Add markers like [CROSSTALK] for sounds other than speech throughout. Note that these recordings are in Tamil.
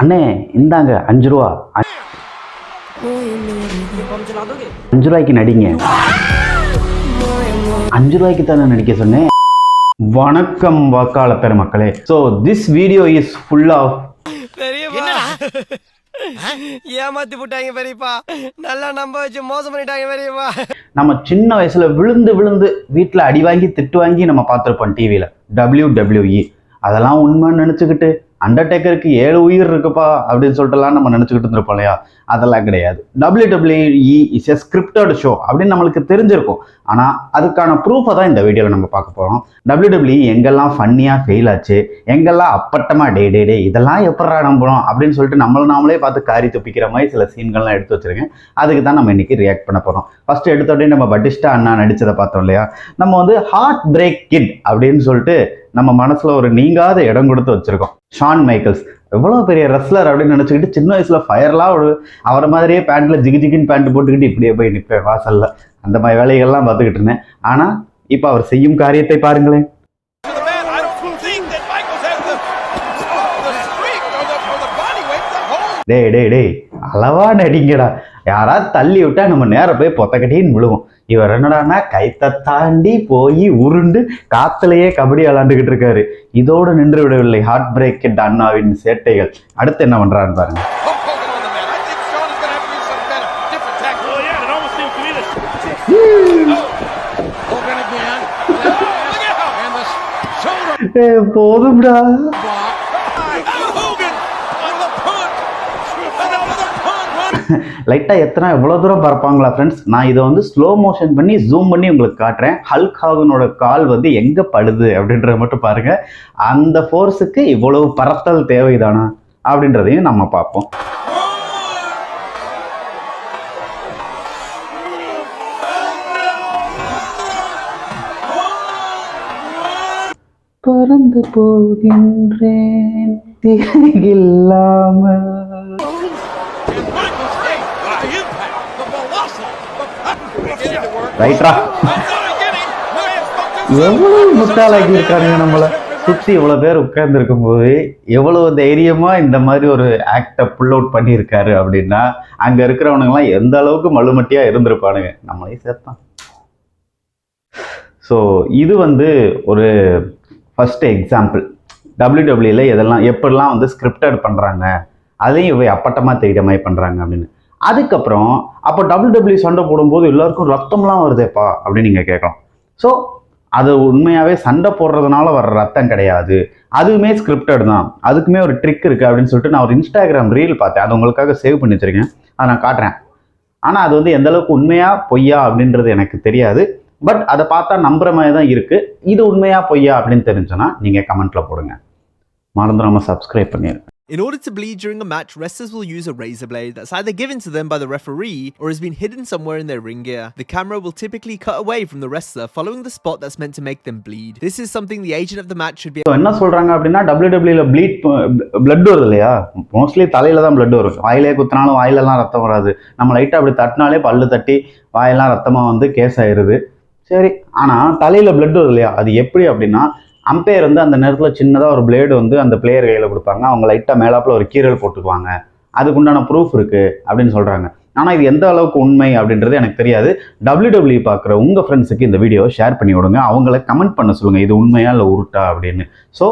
அண்ணே இந்தாங்க அஞ்சு ரூபா. அஞ்சு ரூபாய்க்கு நடிங்க. அஞ்சு ரூபாய்க்கு தானே நடிக்க சொன்னேன். வணக்கம் வாக்காள பெருமக்களே. So this video is full of ஏமாத்தி போட்டாங்க பெரியப்பா. நல்லா நம்ப வச்சு மோசம் பண்ணிட்டாங்க பெரியப்பா. நம்ம சின்ன வயசுல விழுந்து விழுந்து வீட்டில் அடி வாங்கி திட்டு வாங்கி நம்ம பார்த்துருப்போம் டிவியில் டபிள்யூ டபிள்யூஇ அதெல்லாம் உண்மைன்னு நினச்சிக்கிட்டு அண்டர்டேக்கருக்கு ஏழு உயிர் இருக்குப்பா அப்படின்னு சொல்லிட்டுலாம் நம்ம நினச்சிக்கிட்டு இருந்திருப்போம் இல்லையா? அதெல்லாம் கிடையாது. W WWE is a scripted show அப்படின்னு நம்மளுக்கு தெரிஞ்சிருக்கும். ஆனால் அதுக்கான ப்ரூஃபை தான் இந்த வீடியோவில் நம்ம பார்க்க போகிறோம் டபிள்யூ டபிள்யூ எங்கெல்லாம் ஃபன்னியாக ஃபெயில் ஆச்சு எங்கெல்லாம் அப்பட்டமாக டே டே டே இதெல்லாம் எப்படா நம்புறோம் அப்படின்னு சொல்லிட்டு நம்மள நாமளே பார்த்து காரி துப்பிக்கிற மாதிரி சில சீன்கள்லாம் எடுத்து வச்சுருக்கேன். அதுக்கு தான் நம்ம இன்னைக்கு ரியாக்ட் பண்ண போகிறோம் ஃபஸ்ட்டு எடுத்த உடனே நம்ம பட்டிஸ்டா அண்ணா நடித்ததை பார்த்தோம் இல்லையா? நம்ம வந்து ஹார்ட் பிரேக் கிட் அப்படின்னு சொல்லிட்டு நம்ம மனசுல ஒரு நீங்காத இடம் கொடுத்து வச்சிருக்கோம். ஷான் மைக்கேல்ஸ் எவ்வளோ பெரிய ரெஸ்லர் அப்படின்னு நினச்சிக்கிட்டு சின்ன வயசில் ஃபயர்லாம் ஒரு அவரை மாதிரியே பேண்ட்டில் ஜிகி ஜிகின்னு பேண்ட் போட்டுக்கிட்டு இப்படியே போய் நிற்பேன் வாசல்ல. அந்த மாதிரி வேலைகள்லாம் பார்த்துக்கிட்டு இருந்தேன். ஆனால் இப்போ அவர் செய்யும் காரியத்தை பாருங்களேன். டேய் டேய் டேய். அளவா நடிங்கடா. யாராவது தள்ளி விட்டா நம்ம நேரம் போய் பொத்தக்கட்டின்னு விழுவோம். இவர் என்னடான்னா கைத்தை தாண்டி போய் உருண்டு காத்துலயே கபடி விளாண்டுக்கிட்டு இருக்காரு. இதோடு நின்று விடவில்லை. ஹார்ட் பிரேக் அண்ணாவின் சேட்டைகள். அடுத்து என்ன பண்றான்னு பாருங்க. Hulk லைட்டாக லைட்டா எத்தனை எவ்வளவு தூரம் பறப்பாங்களா ஃப்ரெண்ட்ஸ் நான் இதை வந்து ஸ்லோ மோஷன் பண்ணி ஜூம் பண்ணி உங்களுக்கு காட்டுறேன். ஹல்க் ஹாகனோட கால் வந்து எங்க படுது அப்படின்றத மட்டும் பாருங்க. அந்த ஃபோர்ஸுக்கு இவ்வளவு பறத்தல் தேவைதானா அப்படின்றதையும் நம்ம பார்ப்போம். பறந்து போகின்றேன். இல்லாமல் And Michaels, hey, the impact, the velocity, the beginning to work. ரைட்ரா எவ்வளவு முட்டாளாக்கி இருக்கானுங்க நம்மளை? சுற்றி இவ்வளோ பேர் உட்கார்ந்துருக்கும் போது எவ்வளவு தைரியமா இந்த மாதிரி ஒரு ஆக்டை புல் அவுட் பண்ணியிருக்காரு அப்படின்னா அங்க இருக்கிறவனுங்கலாம் எந்த அளவுக்கு மழுமட்டியா இருந்திருப்பானுங்க? நம்மளே சேர்த்தான் ஸோ இது வந்து ஒரு ஃபஸ்ட்டு எக்ஸாம்பிள் டபிள்யூடபிள்யூல எதெல்லாம் எப்படிலாம் வந்து ஸ்கிரிப்டட் பண்ணுறாங்க அதையும் இவை அப்பட்டமாக தெரிகிற மாதிரி பண்ணுறாங்க அப்படின்னு. அதுக்கப்புறம் அப்போ டபுள் டபிள்யூ சண்டை போடும்போது எல்லாருக்கும் ரத்தம்லாம் வருதேப்பா அப்படின்னு நீங்கள் கேட்கலாம். ஸோ அது உண்மையாகவே சண்டை போடுறதுனால வர்ற ரத்தம் கிடையாது. அதுவுமே ஸ்கிரிப்டட் தான். அதுக்குமே ஒரு ட்ரிக் இருக்குது அப்படின்னு சொல்லிட்டு நான் ஒரு இன்ஸ்டாகிராம் ரீல் பார்த்தேன். அது உங்களுக்காக சேவ் பண்ணி வச்சுருக்கேன். அதை நான் காட்டுறேன். ஆனால் அது வந்து எந்தளவுக்கு உண்மையாக உண்மையா பொய்யா அப்படின்றது எனக்கு தெரியாது. பட் அதை பார்த்தா நம்புற மாதிரி தான் இருக்குது இது உண்மையா பொய்யா அப்படின்னு தெரிஞ்சோன்னா நீங்கள் கமெண்ட்டில் போடுங்க. மறந்துடாமல் சப்ஸ்கிரைப் பண்ணிடுங்க In order to bleed during a match, wrestlers will use a razor blade that's either given to them by the referee or has been hidden somewhere in their ring gear. The camera will typically cut away from the wrestler following the spot that's meant to make them bleed. This is something the agent of the match should be so என்ன சொல்றாங்க அப்படின்னா டபிள்யூடபிள்யூல ப்ளீட் பிளட் வருது இல்லையா மோஸ்ட்லி தலையில தான் பிளட் வரும் வாயிலே குத்தினாலும் வாயிலெல்லாம் ரத்தம் வராது நம்ம லைட்டாக அப்படி தட்டினாலே பல்லு தட்டி வாயெல்லாம் ரத்தமா வந்து கேஸ் ஆயிருது சரி ஆனா தலையில பிளட் வருது இல்லையா அது எப்படி அப்படின்னா அம்பையர் வந்து அந்த நேரத்தில் சின்னதாக ஒரு பிளேடு வந்து அந்த பிளேயர் கையில் கொடுப்பாங்க. அவங்க லைட்டாக மேலாப்பில் ஒரு கீரல் போட்டுக்குவாங்க. அதுக்குண்டான ப்ரூஃப் இருக்குது அப்படின்னு சொல்கிறாங்க ஆனால் இது எந்த அளவுக்கு உண்மை அப்படின்றது எனக்கு தெரியாது. டபிள்யூ பார்க்குற உங்கள் ஃப்ரெண்ட்ஸுக்கு இந்த வீடியோ ஷேர் பண்ணி விடுங்க. அவங்கள கமெண்ட் பண்ண சொல்லுங்கள் இது உண்மையா இல்லை உருட்டா அப்படின்னு. ஸோ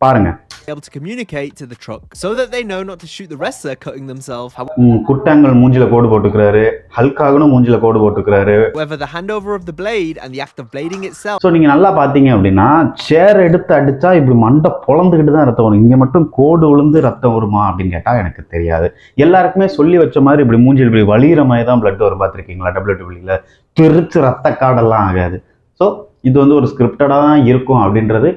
பாருங்கள் able to communicate to the truck so that they know not to shoot the wrestler cutting themselves. ம், குட்டாங்கல் மூஞ்சில கோடு போட்டுக்கிறாரு. ஹல்காகனும் மூஞ்சில கோடு போட்டுக்கிறாரு. However, the handover of the blade and the act of blading itself so நீங்கள் நல்லா பார்த்தீங்க அப்படின்னா சேர் எடுத்து அடித்தா இப்படி மண்டை பொழந்துக்கிட்டு தான் ரத்தம் வரும். இங்கே மட்டும் கோடு விழுந்து ரத்தம் வருமா அப்படின்னு கேட்டால் எனக்கு தெரியாது. எல்லாருக்குமே சொல்லி வச்ச மாதிரி இப்படி மூஞ்சில் இப்படி வலிகிற மாதிரி தான் பிளட் வரும். பார்த்துருக்கீங்களா? டபிள்யூ டபிள்யூல திருச்சு ரத்த காடெல்லாம் ஆகாது. ஸோ இது வந்து ஒரு ஸ்கிரிப்டடாக தான் இருக்கும் அப்படின்றது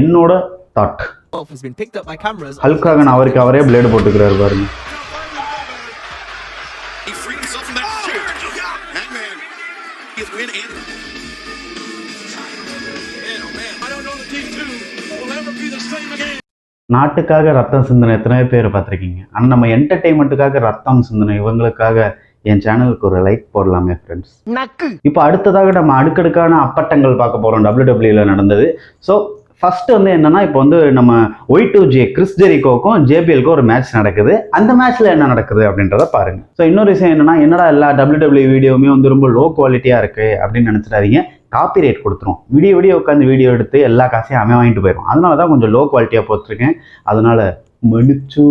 என்னோட thought has been picked up by cameras. Hulk Hogan அவருக்கு அவரே பிளேடு போட்டுக்கிறாரு பாருங்க. Oh man, I don't know that these two will ever be the same again. நாட்டுக்காக ரத்தம் சிந்தின எத்தனை பேர் பார்த்துருக்கீங்க. ஆனால் நம்ம என்டர்டெயின்மெண்ட்டுக்காக ரத்தம் சிந்தின இவங்களுக்காக என் சேனலுக்கு ஒரு லைக் போடலாமே ஃப்ரெண்ட்ஸ் இப்போ அடுத்ததாக நம்ம அடுக்கடுக்கான அப்பட்டங்கள் பார்க்க போகிறோம் டபிள்யூ நடந்தது. ஸோ ஃபர்ஸ்ட் வந்து என்னன்னா இப்போ வந்து நம்ம ஒய் டு ஜே கிறிஸ் ஜெரிகோக்கும் ஜேபிஎல்க்கும் ஒரு மேட்ச் நடக்குது. அந்த மேட்ச்ல என்ன நடக்குது அப்படின்றத பாருங்க. ஸோ இன்னொரு விஷயம் என்னன்னா என்னடா எல்லா டபிள்யூ டபிள்யூ வீடியோவுமே வந்து ரொம்ப லோ குவாலிட்டியா இருக்கு அப்படின்னு நினைச்சிடாதீங்க. காப்பி ரைட் கொடுத்துரும். விடிய விடிய உட்காந்து வீடியோ எடுத்து எல்லா காசையும் அவன் வாங்கிட்டு போயிடும் அதனால தான் கொஞ்சம் லோ குவாலிட்டியாக போட்டிருக்கேன். அதனால மன்னிச்சு.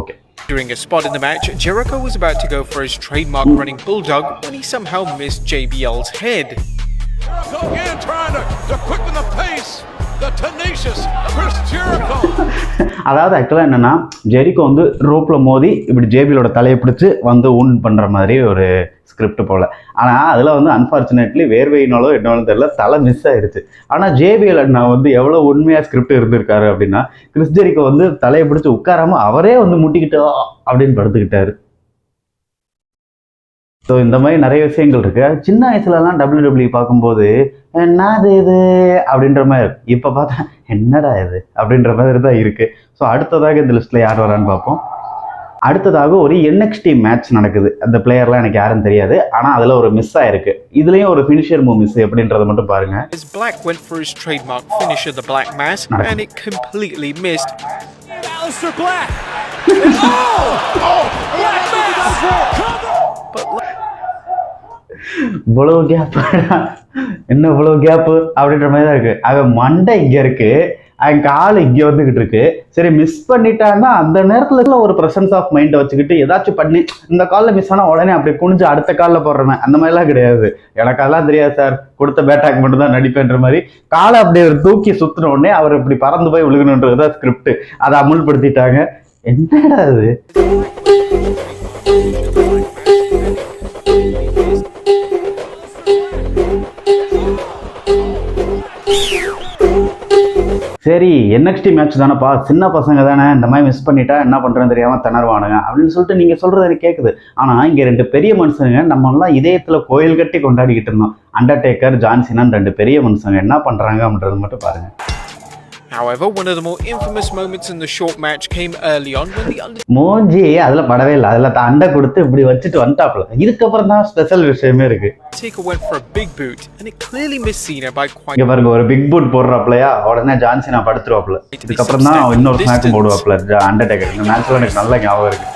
Okay During a spot in the match, Jericho was about to go for his trademark running bulldog when he somehow missed JBL's head. Again trying to, to quicken. The அதாவது ஆக்சுவலாக என்னென்னா ஜெரிக்கோ வந்து ரோப்பில் மோதி இப்படி ஜேபிலோட தலையை பிடிச்சி வந்து ஊன் பண்ணுற மாதிரி ஒரு ஸ்கிரிப்ட் போல். ஆனால் அதில் வந்து அன்ஃபார்ச்சுனேட்லி வேர்வையினாலோ என்னன்னு தெரியல தலை மிஸ் ஆயிடுச்சு ஆனால் ஜேபிஎல் அண்ணா வந்து எவ்வளோ உண்மையாக ஸ்கிரிப்ட் இருந்திருக்காரு அப்படின்னா கிறிஸ் வந்து தலையை பிடிச்சி உட்காராம அவரே வந்து முட்டிக்கிட்டோ அப்படின்னு படுத்துக்கிட்டாரு. ஸோ இந்த மாதிரி நிறைய விஷயங்கள் இருக்கு சின்ன வயசுலலாம் டபிள்யூ டபிள்யூ பார்க்கும்போது என்னது இது அப்படின்ற மாதிரி இருக்கு. இப்போ பார்த்தா என்னடா இது அப்படின்ற மாதிரி தான் இருக்கு ஸோ அடுத்ததாக இந்த லிஸ்ட்ல யார் வரான்னு பார்ப்போம் அடுத்ததாக ஒரு என்எக்ஸ்டி மேட்ச் நடக்குது அந்த பிளேயர்லாம் எனக்கு யாரும் தெரியாது ஆனால் அதில் ஒரு மிஸ் ஆயிருக்கு இதுலேயும் ஒரு ஃபினிஷியர் மூவ் மிஸ் எப்படின்றத மட்டும் பாருங்க Black went for his trademark finisher, the Black Mass, and it completely missed. Alistair Black. [LAUGHS] oh! Oh! Black Mass! இவ்வளவு கேப் என்ன இவ்வளவு கேப்பு அப்படின்ற மாதிரி தான் இருக்கு. அவன் மண்டை இங்க இருக்கு. அவன் கால் இங்க வந்துகிட்டு இருக்கு. சரி மிஸ் பண்ணிட்டான்னா அந்த நேரத்துல ஒரு பிரசன்ஸ் ஆஃப் மைண்டை வச்சுக்கிட்டு ஏதாச்சும் பண்ணி இந்த காலில் மிஸ் ஆனால் உடனே அப்படி குனிஞ்சு அடுத்த காலில் போடுறவன் அந்த மாதிரிலாம் கிடையாது. எனக்கு அதெல்லாம் தெரியாது சார் கொடுத்த பேட்டாக் மட்டும் தான் நடிப்பேன்ற மாதிரி. காலை அப்படியே ஒரு தூக்கி சுத்தின உடனே அவர் இப்படி பறந்து போய் விழுகணுன்றது தான் ஸ்கிரிப்ட் அதை அமுல்படுத்திட்டாங்க. என்னடா அது சரி என்எக்ஸ்டி மேட்ச் தானேப்பா. சின்ன பசங்க தானே. இந்த மாதிரி மிஸ் பண்ணிட்டா என்ன பண்ணுறேன்னு தெரியாமல் திணறுவானுங்க. அப்படின்னு சொல்லிட்டு நீங்கள் சொல்கிறது எனக்கு கேட்குது ஆனால் இங்கே ரெண்டு பெரிய மனுஷங்க நம்மளாம் இதயத்தில் கோயில் கட்டி கொண்டாடிக்கிட்டு இருந்தோம். அண்டர்டேக்கர் ஜான்சினான்னு ரெண்டு பெரிய மனுஷங்க என்ன பண்ணுறாங்க அப்படின்றது மட்டும் பாருங்கள் However, one of the more infamous moments in the short match came early on when the Undertaker Monji அதுல படவே இல்லை. அதுல அண்டை கொடுத்து இப்படி வச்சுட்டு வந்துட்டாப்ல இதுக்கப்புறம் தான் ஸ்பெஷல் விஷயமே இருக்கு. Went for a big boot, and it clearly missed Cena by quite இங்க பாருங்க ஒரு பிக் பூட் போடுறாப்லையா உடனே ஜான்சினா படுத்துருவாப்ல இதுக்கப்புறம் தான் இன்னொரு ஸ்நாக் போடுவாப்ல அண்டர்டேக்கர் இந்த மேட்ச்ல எனக்கு நல்ல ஞாபகம் இருக்கு.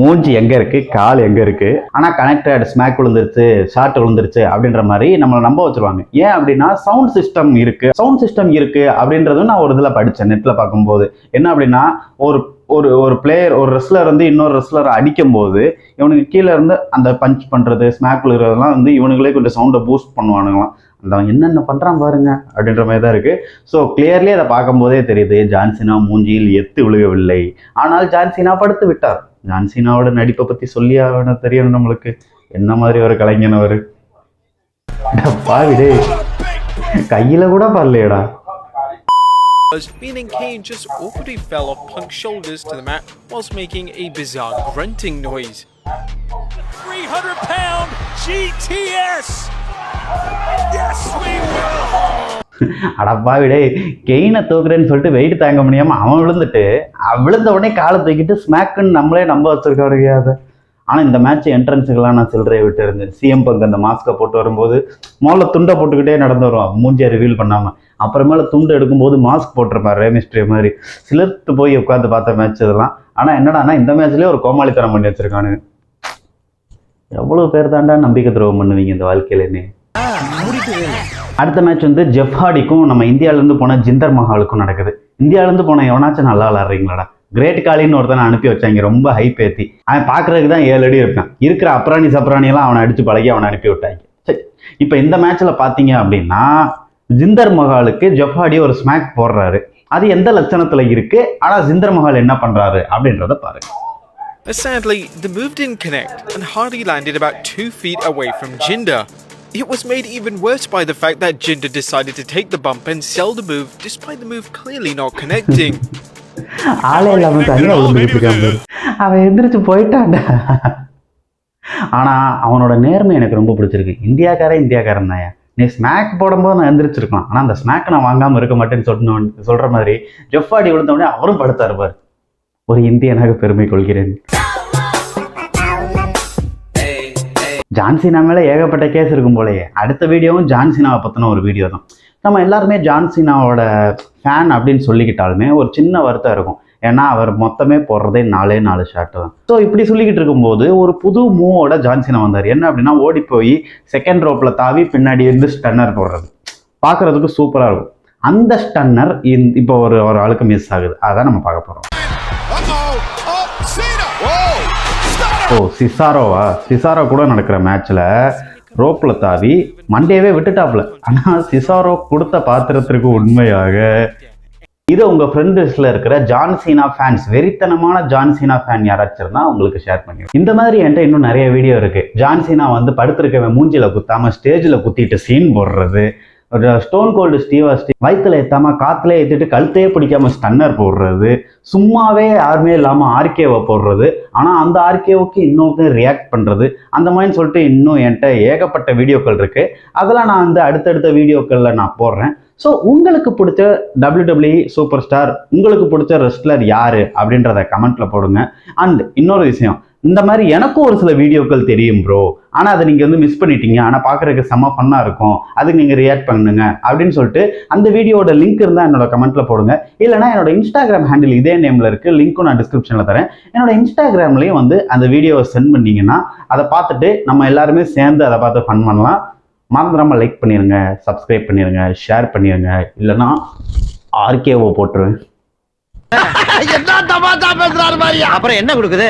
மூஞ்சி எங்கே இருக்குது கால் எங்கே இருக்குது ஆனால் கனெக்டட் ஸ்மாக் விழுந்துருச்சு ஷார்ட் விழுந்துருச்சு அப்படின்ற மாதிரி நம்மளை நம்ப வச்சிருவாங்க. ஏன் அப்படின்னா சவுண்ட் சிஸ்டம் இருக்குது சவுண்ட் சிஸ்டம் இருக்குது அப்படின்றதும் நான் ஒரு இதில் படித்தேன் நெட்டில் பார்க்கும்போது. என்ன அப்படின்னா ஒரு ஒரு ஒரு பிளேயர் ஒரு ரெஸ்லர் வந்து இன்னொரு ரெஸ்லர் அடிக்கும் போது இவனுக்கு கீழே இருந்து அந்த பஞ்ச் பண்ணுறது ஸ்மாக் விழுகிறதெல்லாம் வந்து இவனுங்களே கொஞ்சம் சவுண்டை பூஸ்ட் பண்ணுவானுங்களாம். அவன் என்னென்ன பண்றான் பாருங்க அப்படின்ற மாதிரி தான் இருக்கு. ஸோ கிளியர்லி அதை பார்க்கும்போதே தெரியுது ஜான்சினா மூஞ்சியில் எத்து விழுகவில்லை. ஆனால் ஜான்சினா படுத்து விட்டார். ஜான்சினாவோட நடிப்பை பத்தி சொல்லி ஆகணும் தெரியும் நம்மளுக்கு. என்ன மாதிரி ஒரு கலைஞன் அவரு? பாவிடே கையில கூட பரலையடா meaning Kane just awkwardly fell off Punk's shoulders to the mat whilst making a bizarre grunting noise. 300 pound GTS. [LAUGHS] அடப்பாவிடே கெயினை தூக்குறேன்னு சொல்லிட்டு வெயிட் தாங்க முடியாம அவன் விழுந்துட்டு அவன் விழுந்த உடனே காலை தூக்கிட்டு ஸ்மாக்குன்னு நம்மளே நம்ப வச்சிருக்காரு அதை. ஆனால் இந்த மேட்ச் என்ட்ரன்ஸுக்கெல்லாம் நான் சில்லறையை விட்டு இருந்தேன். சிஎம் பங்க் அந்த மாஸ்க்கை போட்டு வரும்போது முதல்ல துண்டை போட்டுக்கிட்டே நடந்து வருவான். மூஞ்சியை ரிவீல் பண்ணாமல் அப்புறமேல துண்டு எடுக்கும்போது மாஸ்க் போட்டிருப்பார் ரேமிஸ்ட்ரி மாதிரி. சிலிர்த்து போய் உட்காந்து பார்த்த மேட்ச் இதெல்லாம். ஆனால் என்னடானா இந்த மேட்ச்லேயே ஒரு கோமாளித்தனம் பண்ணி வச்சிருக்கானு எவ்வளோ பேர் தாண்டா நம்பிக்கை துரோகம் பண்ணுவீங்க இந்த வாழ்க்கையிலேன்னு. அடுத்த மேட்ச் வந்து ஜெஃப் ஹார்டிக்கும் நம்ம இந்தியாவிலேருந்து போன ஜிந்தர் மஹாலுக்கும் நடக்குது. இந்தியாவிலேருந்து போன எவனாச்சும் நல்லா விளாட்றீங்களாடா கிரேட் காலின்னு ஒருத்தனை அனுப்பி வச்சாங்க ரொம்ப ஹைப் ஏற்றி அவன் பார்க்கறதுக்கு தான் ஏழு அடி இருக்கான். இருக்கிற அப்ராணி சப்ராணியெல்லாம் அவனை அடித்து பழகி அவனை அனுப்பி விட்டாங்க. சரி இப்போ இந்த மேட்ச்சில் பார்த்தீங்க அப்படின்னா ஜிந்தர் மஹாலுக்கு ஜஃபாடி ஒரு ஸ்மாக் போடுறாரு. அது எந்த லட்சணத்தில் இருக்கு? ஆனால் ஜிந்தர் மஹால் என்ன பண்ணுறாரு அப்படின்றத பாருங்க. Sadly, the move didn't connect, and Hardy landed about two feet away from Jinder. It was made even worse by the fact that Jinder decided to take the bump and sell the move, despite the move clearly not connecting. [LAUGHS] ஆளே இல்லாம தனியா விழுந்துட்டு இருக்கான் பாரு. அவன் எந்திரிச்சு போயிட்டான்டா. ஆனா அவனோட நேர்மை எனக்கு ரொம்ப பிடிச்சிருக்கு. இந்தியாக்காரன் இந்தியாக்காரன் தான் நீ ஸ்மாக் போடும்போது நான் எந்திரிச்சிருக்கலாம். ஆனா அந்த ஸ்மாக் நான் வாங்காம இருக்க மாட்டேன்னு சொன்ன சொல்ற மாதிரி ஜெஃபாடி விழுந்த உடனே அவரும் படுத்தாரு பாரு. ஒரு இந்தியனாக பெருமை கொள்கிறேன். ஜான்சினா மேலே ஏகப்பட்ட கேஸ் இருக்கும் போலயே. அடுத்த வீடியோவும் ஜான்சினாவை பற்றின ஒரு வீடியோ தான். நம்ம எல்லாருமே ஜான்சினாவோட ஃபேன் அப்படின்னு சொல்லிக்கிட்டாலுமே ஒரு சின்ன வருத்தம் இருக்கும். ஏன்னா அவர் மொத்தமே போடுறதே நாலே நாலு ஷாட்டு தான். ஸோ இப்படி சொல்லிக்கிட்டு இருக்கும்போது ஒரு புது மூவோட ஜான்சினா வந்தார். என்ன அப்படின்னா ஓடி போய் செகண்ட் ரோப்பில் தாவி பின்னாடி இருந்து ஸ்டன்னர் போடுறது. பார்க்குறதுக்கு சூப்பராக இருக்கும். அந்த ஸ்டன்னர் இப்போ ஒரு ஒரு ஆளுக்கு மிஸ் ஆகுது. அதான் நம்ம பார்க்க போகிறோம் ஓ சிசாரோவா? சிசாரோ கூட நடக்கிற மேட்ச்ல ரோப்ல தாவி மண்டேவே விட்டுட்டாப்ல. ஆனா சிசாரோ கொடுத்த பாத்திரத்திற்கு உண்மையாக இது உங்க ஃப்ரெண்ட் லிஸ்ட்ல இருக்கிற ஜான்சீனா ஃபேன்ஸ் வெறித்தனமான ஜான்சீனா ஃபேன் யாராச்சும் இருந்தா உங்களுக்கு ஷேர் பண்ணி இந்த மாதிரி என்கிட்ட இன்னும் நிறைய வீடியோ இருக்கு. ஜான்சீனா வந்து படுத்திருக்கவன் மூஞ்சில குத்தாம ஸ்டேஜ்ல குத்திட்டு சீன் போடுறது. ஸ்டோன் கோல்டு ஸ்டீவா ஸ்டீவ் வயிற்றுல ஏற்றாமல் காற்றுல ஏற்றிட்டு கழுத்தையே பிடிக்காம ஸ்டன்னர் போடுறது சும்மாவே யாருமே இல்லாமல் ஆர்கேவை போடுறது. ஆனால் அந்த ஆர்கேவுக்கு இன்னொருத்தையும் ரியாக்ட் பண்ணுறது அந்த மாதிரி சொல்லிட்டு இன்னும் என்கிட்ட ஏகப்பட்ட வீடியோக்கள் இருக்குது அதெல்லாம் நான் வந்து அடுத்தடுத்த வீடியோக்களில் நான் போடுறேன். ஸோ உங்களுக்கு பிடிச்ச டபிள்யூடபிள்யூ சூப்பர் ஸ்டார் உங்களுக்கு பிடிச்ச ரெஸ்லர் யார் அப்படின்றத கமெண்ட்டில் போடுங்க. அண்ட் இன்னொரு விஷயம் இந்த மாதிரி எனக்கும் ஒரு சில வீடியோக்கள் தெரியும் ப்ரோ ஆனால் அதை நீங்கள் வந்து மிஸ் பண்ணிட்டீங்க. ஆனால் பார்க்குறதுக்கு செம்ம ஃபன்னாக இருக்கும். அதுக்கு நீங்கள் ரியாக்ட் பண்ணுங்க. அப்படின்னு சொல்லிட்டு அந்த வீடியோட லிங்க் இருந்தால் என்னோட கமெண்ட்ல போடுங்க. இல்லைனா என்னோட இன்ஸ்டாகிராம் ஹேண்டில் இதே நேமில் இருக்கு. லிங்க்கும் நான் டிஸ்கிரிப்ஷனில் தரேன். என்னோட இன்ஸ்டாகிராம்லேயும் வந்து அந்த வீடியோவை சென்ட் பண்ணீங்கன்னா அதை பார்த்துட்டு நம்ம எல்லாருமே சேர்ந்து அதை பார்த்து ஃபன் பண்ணலாம். மறந்துடாம லைக் பண்ணிடுங்க சப்ஸ்கிரைப் பண்ணிடுங்க ஷேர் பண்ணிடுங்க இல்லைன்னா ஆர்கேஓ போட்டுருவேன். [LAUGHS] என்ன தமாஷா பேசுறாரு பாரியா அப்புறம் என்ன கொடுக்குது?